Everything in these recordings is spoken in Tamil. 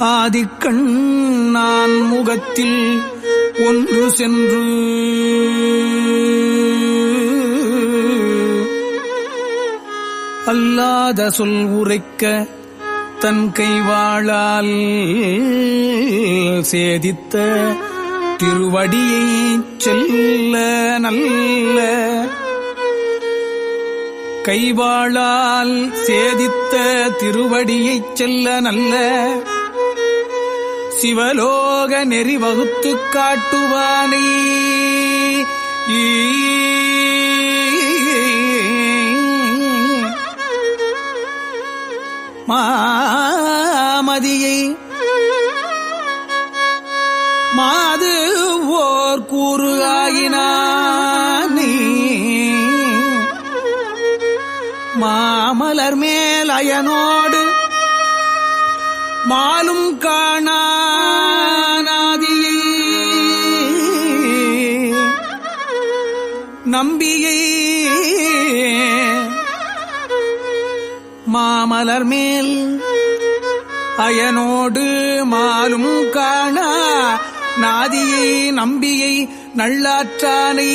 ஆதிக்கண் நான் முகத்தில் ஒன்று சென்று. அல்லாத சொல் உரைக்க தன் கைவாளால் சேதித்த திருவடியை செல்ல நல்ல. கைவாளால் சேதித்த திருவடியைச் செல்ல நல்ல. சிவலோக நெறி வகுத்து காட்டுவானே மாமதியை மாது ஓர் கூறு ஆயினானே. மாமலர் மேல் அயனோடு மாலும் காணாதியை நம்பியை. மாமலர் மேல் அயனோடு மாலும் காணா நாதியை நம்பியை நல்லாற்றானை.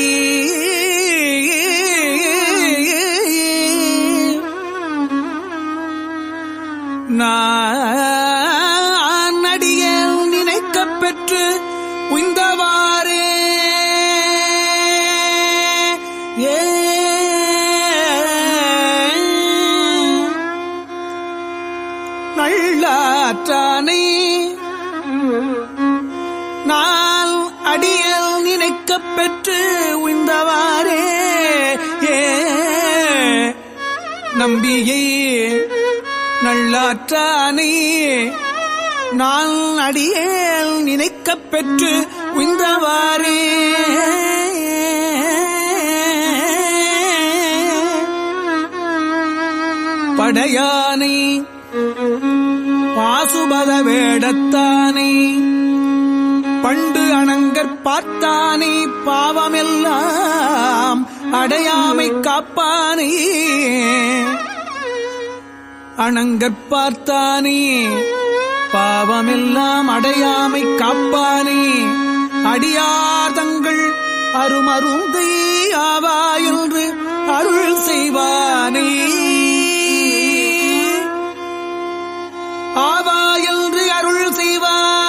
நான் நினைக்கப் பெற்று உய்ந்தவாறே. ஏ நம்பியே நல்லாற்றானே. நான் அடியேல் நினைக்கப் பெற்று உய்ந்தவாறே. படையானை பாசுபத வேடத்தானே பண்டு அணங்கற் பார்த்தானே பாவமெல்லாம் அடையாமை காப்பானே. அணங்கற் பார்த்தானே பாவமெல்லாம் அடையாமை காப்பானே. அடியாதங்கள் அருமருந்தை ஆவா என்று அருள் செய்வானே. ஆவா என்று அருள் செய்வான்.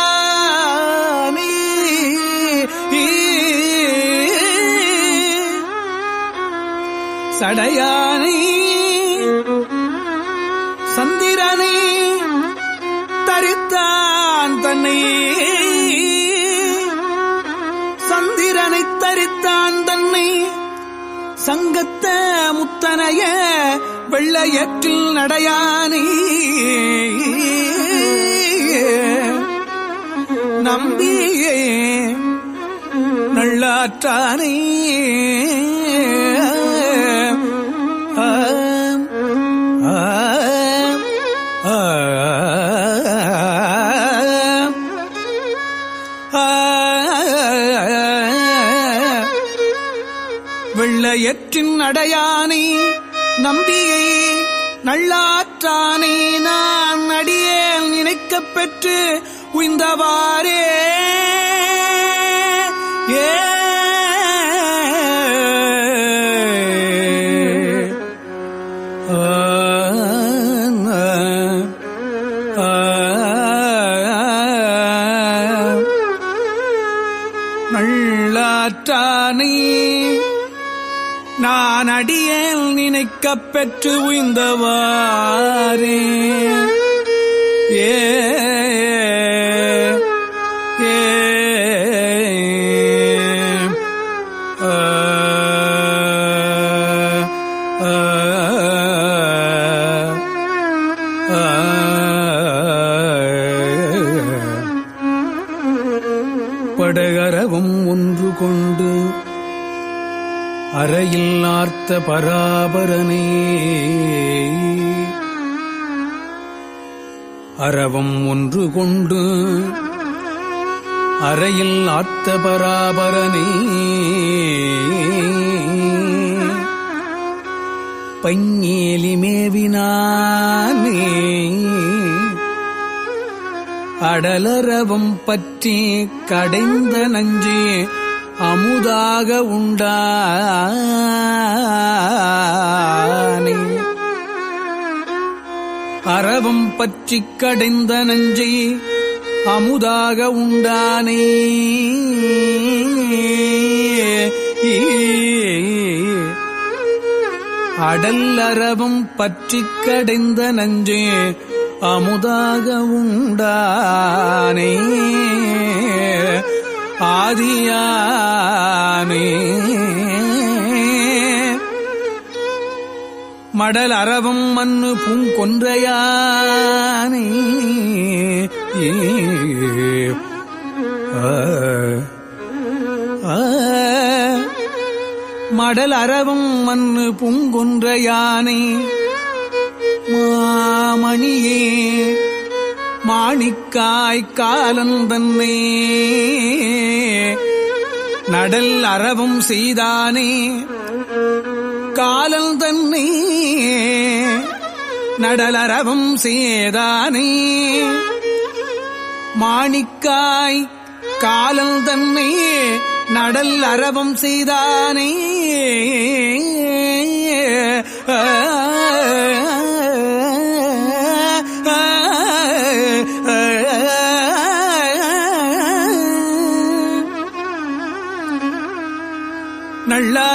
சடையானை சந்திரனை தரித்தான் தன்னை. சந்திரனை தரித்தான் தன்னை சங்கத்த முத்தனைய வெள்ளையற்றில் நடையானை. நம்பியே நல்லாற்றானே. அடையானை நம்பியை நல்லாற்றானை நான் அடியேன் நினைக்கப் பெற்று உய்ந்தவாறே. பெற்று உய்ந்தவாறே. ஏ பார்த்த பராபரனே. அறவம் ஒன்று கொண்டு அறையில் ஆத்த பராபரனே. பைஞேலி மேவினானே. அடலரவம் பற்றி கடைந்த நஞ்சே. அமுதாக உண்டானே அரவம் பற்றி கடைந்த நஞ்சை அமுதாக உண்டானே. அடல் அரவம் பற்றி கடைந்த நஞ்சே அமுதாக உண்டானே. ஆதியானே. மடல் அறவும் மண்ணு பூங்கொன்றையானே. மடல் அறவும் மண்ணு பூங்கொன்ற யானை மாமணியே. மாணிக்காய் காலன் தன்னே. நடல் அறவும் செய்தானே. காலல் தன்னே. நடலரவும் செய்தானே. மாணிக்காய் காலல் தன்னை. நடல் அரவம் செய்தானே.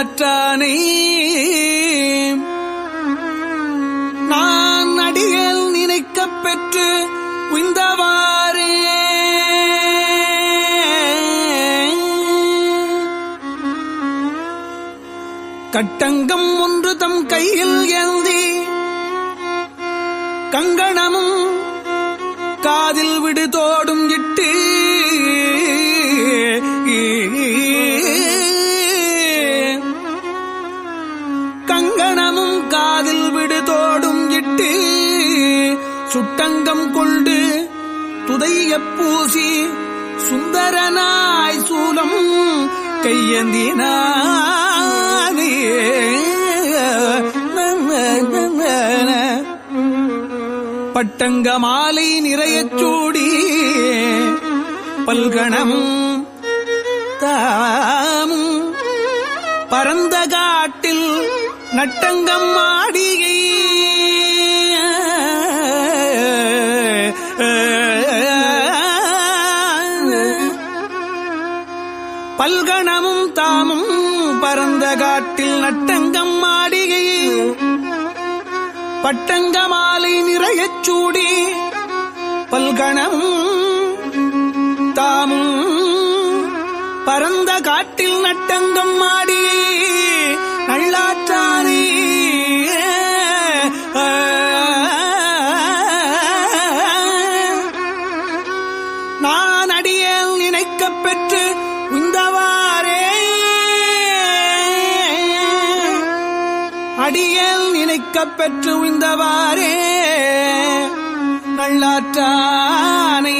நல்லாற்றானே நான் அடியல் நினைக்கப் பெற்று உய்ந்தவாறே. கட்டங்கம் ஒன்று தம் கையில் ஏந்தி கங்கணமும் காதில் விடுதோ பூசி சுந்தரனாய் சூலம் கையந்தினானே. பட்டங்க மாலை நிறையச் சூடி பல்கணமும் தாமும் பரந்த காட்டில் நட்டங்கம் ஆடிய பல்கணமும் தாமும் பரந்த காட்டில் நட்டங்கம் மாடிகை. பட்டங்க மாலை நிறையச் சூடி பல்கணமும் தாமும் பரந்த காட்டில் நட்டங்கம் மாடி நல்லாற்றானே பெற்று உய்ந்தவாறே நல்லாற்றானே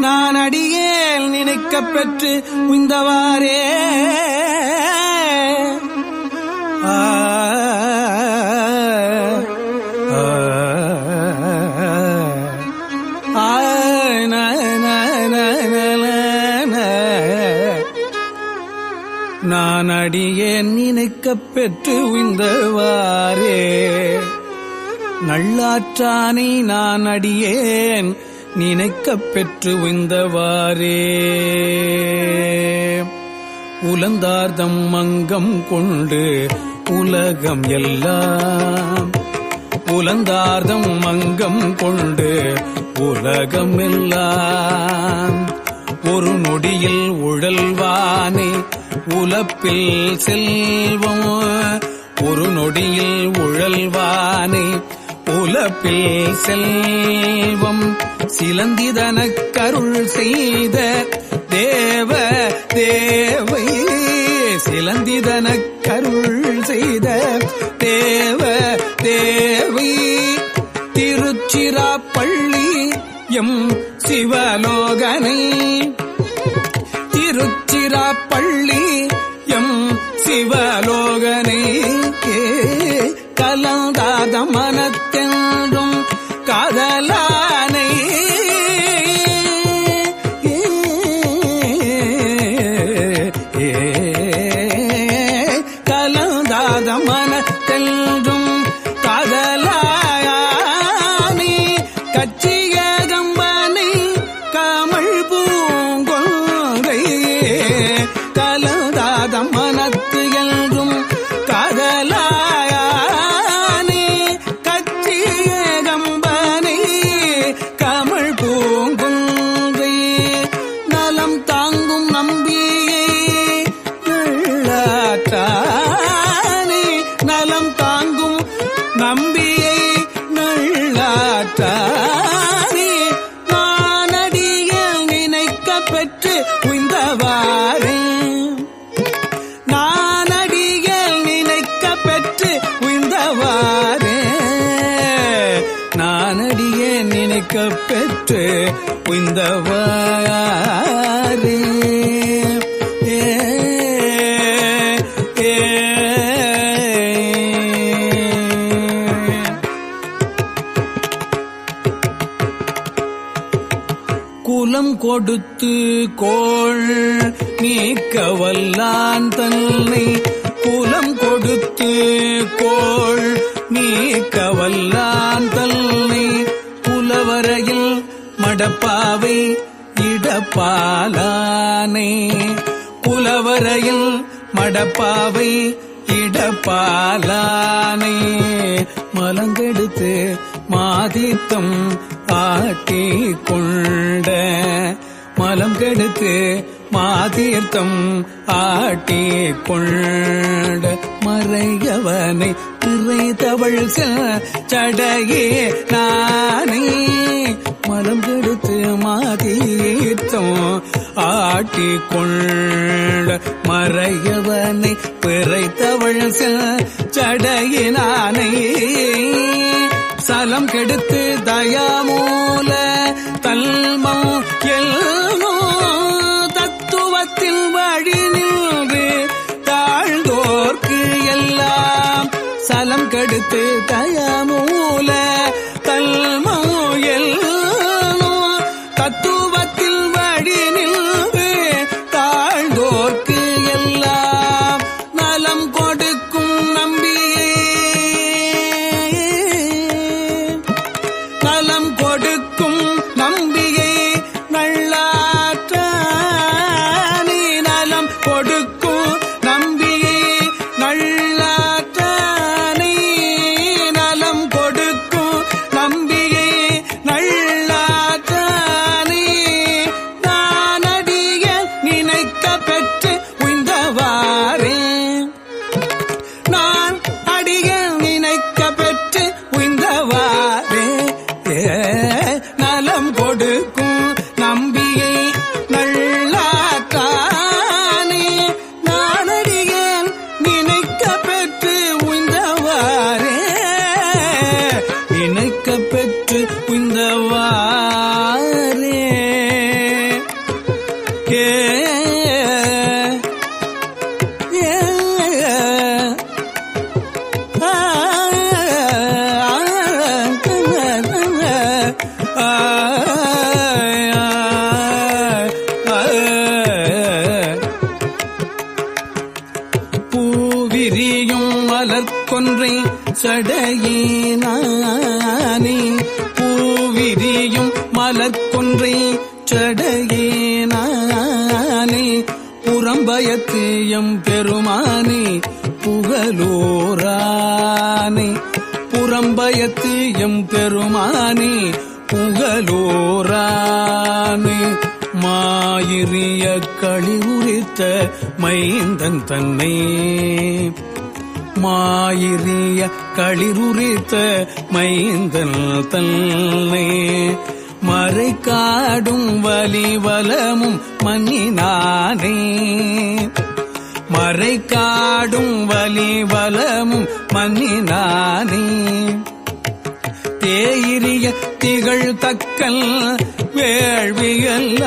நான் அடியேல் நினைக்கப் பெற்று உய்ந்தவாறே நான் அடியே பெற்று உய்ந்தவாரே நல்லாற்றானை நான் அடியேன் நினைக்கப் பெற்று உய்ந்தவாரே உலந்தார்தம் மங்கம் கொண்டு உலகம் எல்லாம். உலந்தார்தம் மங்கம் கொண்டு உலகம் எல்லாம். ஒரு நொடியில் உழல்வானே உலப்பில் செல்வம் ஒரு நொடியில் உழல்வானே. உலப்பில் செல்வம் சிலந்திதன கருள் செய்த தேவ தேவை. சிலந்திதன கருள் செய்த தேவ தேவை. திருச்சிராப்பள்ளி எம் சிவலோகனை திருச்சிராப்பள்ளி எம் சிவலோகனை கலந்தாத மனத்தென்றும் காதலானை கலந்தாத மன பெற்று உய்ந்தவாறே ஏ, குலம் கொடுத்து கோள் நீக்க வல்லான் தன்னை. குலம் கொடுத்து கோள் நீக்க வல்லான் இடப்பாவை இடப்பாலானே. புலவரையில் மடப்பாவை இடப்பாலானே. மலங்கெடுத்து மாதித்தம் ஆட்டி கொண்ட மலம் கெடுத்து மாதீர்த்தம் ஆட்டி கொண்ட மறையவனை திரைத்தவள் சடையே நானே. மலம் கெடுத்து மாதீர்த்தம் ஆட்டி கொண்ட மறையவனை பிறைத்தவள் சடையினானே சலம் கெடுத்து தயாமூல தல்மம் எல்லாம் சலம் கெடுத்து சடையினானே புறம்பயத்து எம் பெருமானே புகழோரானே. புறம்பயத்து எம் பெருமானே புகழோரானே. மாயிரிய கழிவுரித்த மைந்தன் தன்னை. மாயிரிய களிருரித்த மைந்தன் தன்னை. மறை காடும் வலி மன்னினானே. மறை காடும் வலி மன்னினானே. தேயிரிய திகழ் தக்கல் வேள்வியெல்லாம்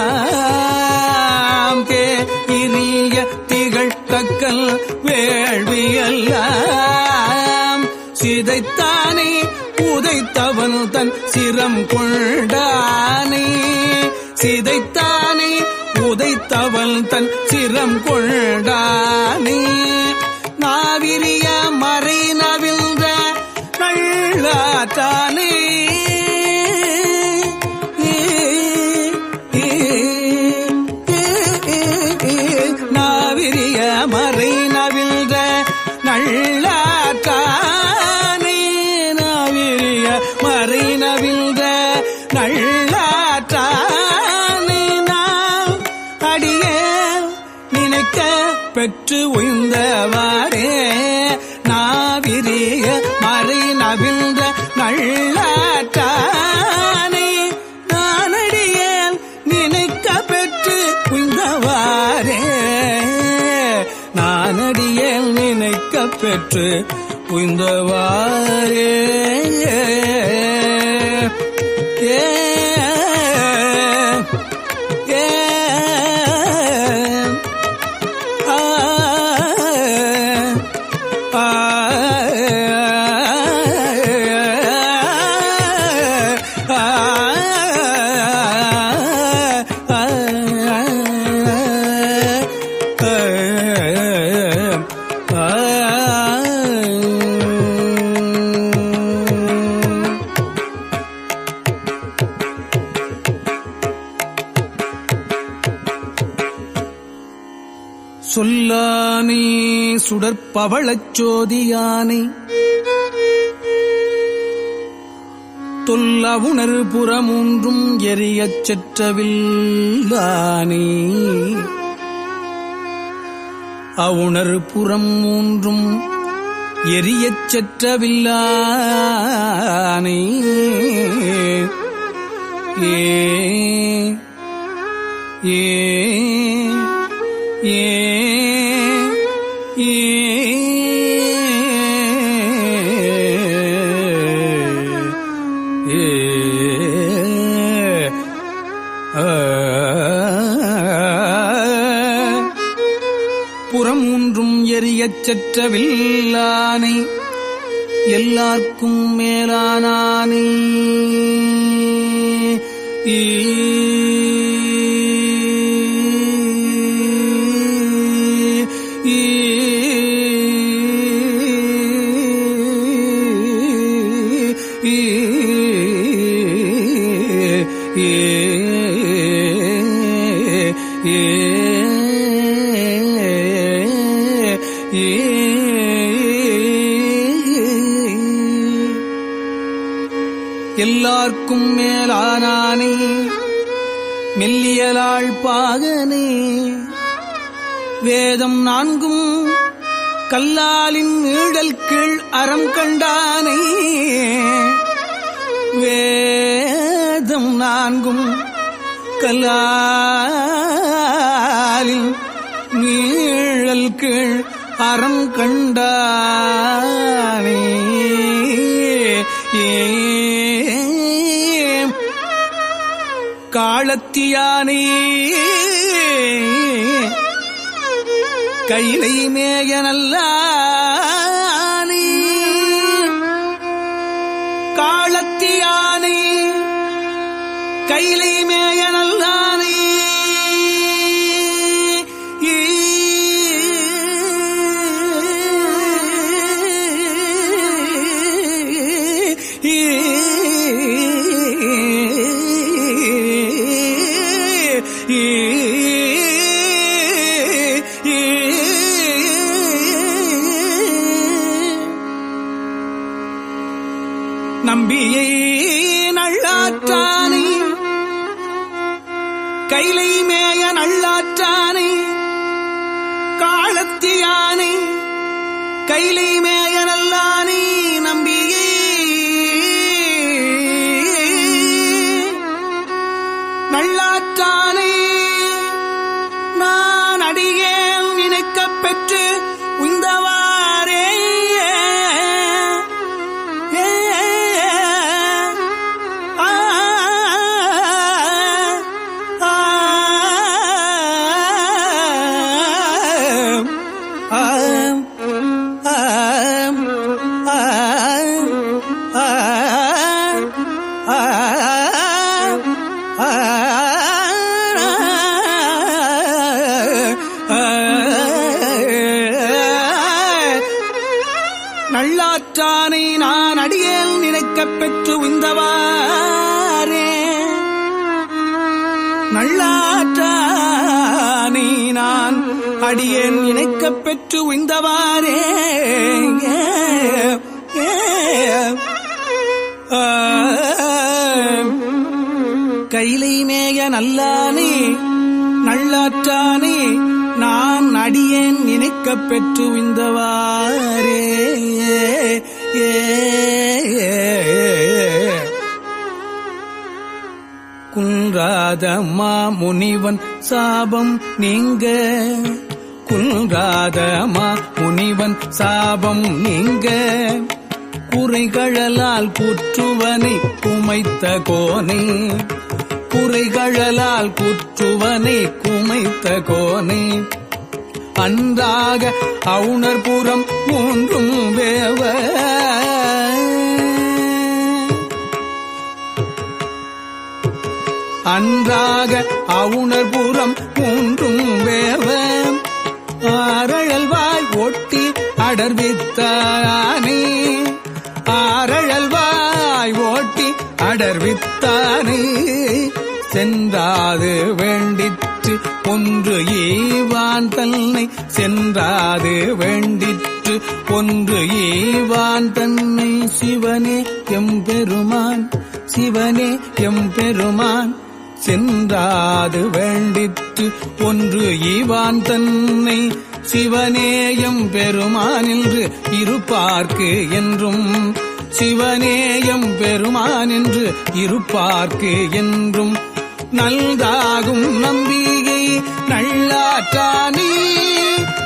தன் சிரம் கொண்டானே சிதைத்தானே உதைத்தவள் தன் சிரம் கொண்டானே நாவிரிய மறை நவிழ்ந்த நல்லாத்தானே பெற்று உய்ந்தவாரே நாவிரிய மறை நவிழ்ந்த நல்லாற்றானே நானடியேல் நினைக்க பெற்று உய்ந்தவாரே நானடியேல் நினைக்க பெற்று உய்ந்தவாரே சுடற்பவளச் சோதியானை. தொல்லவுணர் புறமூன்றும் எரியச் செற்றவில்லானே. அவுணர் புறம் மூன்றும் எரியச் செற்றவில்லானே. ஏ ஏ ஏ எரியச் செற்றவில்லானை எல்லார்க்கும் மேலானானே. எல்லார்க்கும் மேலானானே மெல்லியலாள் பாகனே. வேதம் நான்கும் கல்லாலின் நீழல் கீழ் அறம் கண்டானே. வேதம் நான்கும் கல்லாலின் நீழல் கீழ் அறம் கண்டானே காளத்தியானே கைலை மேய காலத்தியானை. கைலை மேயனல்லானே நல்லாற்றானை நான். அடியேன் இணைக்கப் பெற்று உய்ந்தவாரே கைலை மேய நல்லானே. நல்லாற்றானே. நான் அடியேன் நினைக்கப் பெற்று உய்ந்தவாரே ஏ. குன்றாதமா முனிவன் சாபம் நீங்க. குன்றாதமா முனிவன் சாபம் நீங்க. குறைகழலால் குற்றுவனை குமைத்த கோனே. குறைகழலால் குற்றுவனை குமைத்த கோனே. அன்றாக அவுணர்புறம் மூன்றும் வேவ. அன்றாக அவுணர்புறம் மூன்றும் வேவ ஆரழல்வாய் ஒட்டி அடர்வித்தானே. ஆரழல்வாய் ஓட்டி அடர்வித்தானே. சென்றாது வேண்டிற்று ஒன்று ஈவான் தன்னை சென்றாது வேண்டிற்று ஒன்று ஈவான் தன்னை. சிவனே எம்பெருமான் சிவனே எம்பெருமான் சென்றாது வேண்டித்து ஒன்று ஈவான் தன்னை சிவனேயம் பெருமானின்று இருப்பார்க்கு என்றும் சிவனேயம் பெருமானின்று இருப்பார்க்கு என்றும். நல்தாகும் நம்பிகை நல்லாற்றானே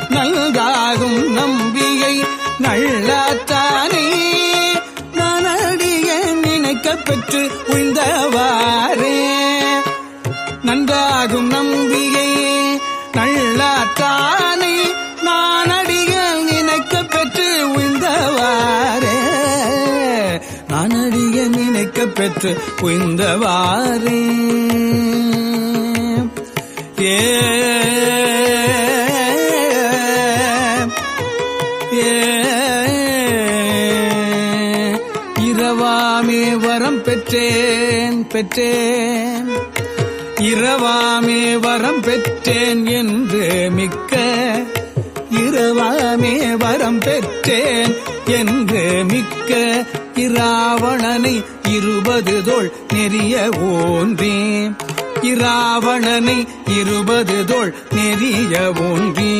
நல்தாகும் நம்பிகை நல்லாற்றானே நானடிய நினைக்கப் பெற்று நன்றாகும் நம்பிகை நல்லாற்றானே நான் அடிகள் நினைக்க பெற்று உய்ந்தவாறே நான் அடிய நினைக்கப் பெற்று உய்ந்தவாறே ஏ இரவாமே வரம் பெற்றேன் பெற்றேன். இரவாமே வரம் பெற்றேன் என்று மிக்க இரவாமே வரம் பெற்றேன் என்று மிக்க இராவணனை இருபது தோள் நெறிய ஓன்றேன் இராவணனை இருபது தோள் நெறிய ஓன்றே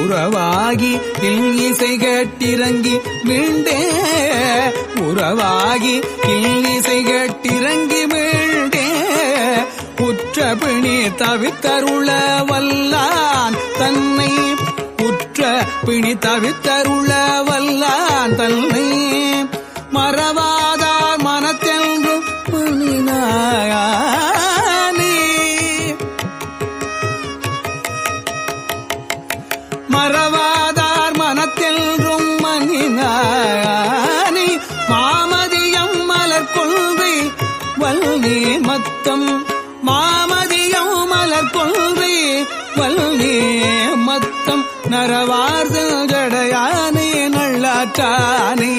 உறவாகி இல் இசை கட்டிறங்கி வீண்டே உறவாகி இல் இசை கட்டிறங்கி வீண்டே பிணி தவித்தருள வல்லான் தன்னை உற்ற பிணி தவித்தருள வல்லான் தன்னை மறவா நல்லாற்றானே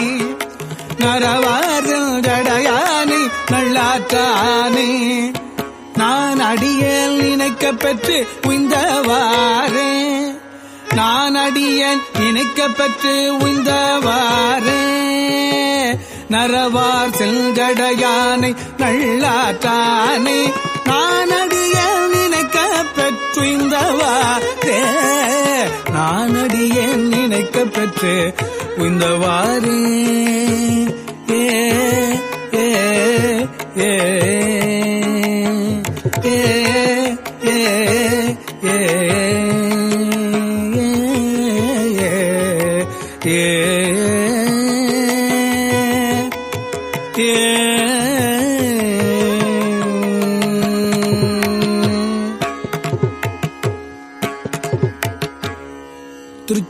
நரவார்தல் ஜடையானே நல்லாற்றானே நான் அடியேல் நினைக்க பெற்று உய்ந்தவாறே நான் அடியேன் நினைக்க பெற்று உய்ந்தவாறே. நரவார் செல்கடையானை நல்லாற்றானே நான் அடி நினைக்கப் பெற்றுய்ந்தவாறே நான் அடியேன் நினைக்கப் பெற்று உய்ந்தவாறே. ஏ ஏ ஏ.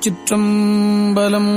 திருச்சிற்றம்பலம்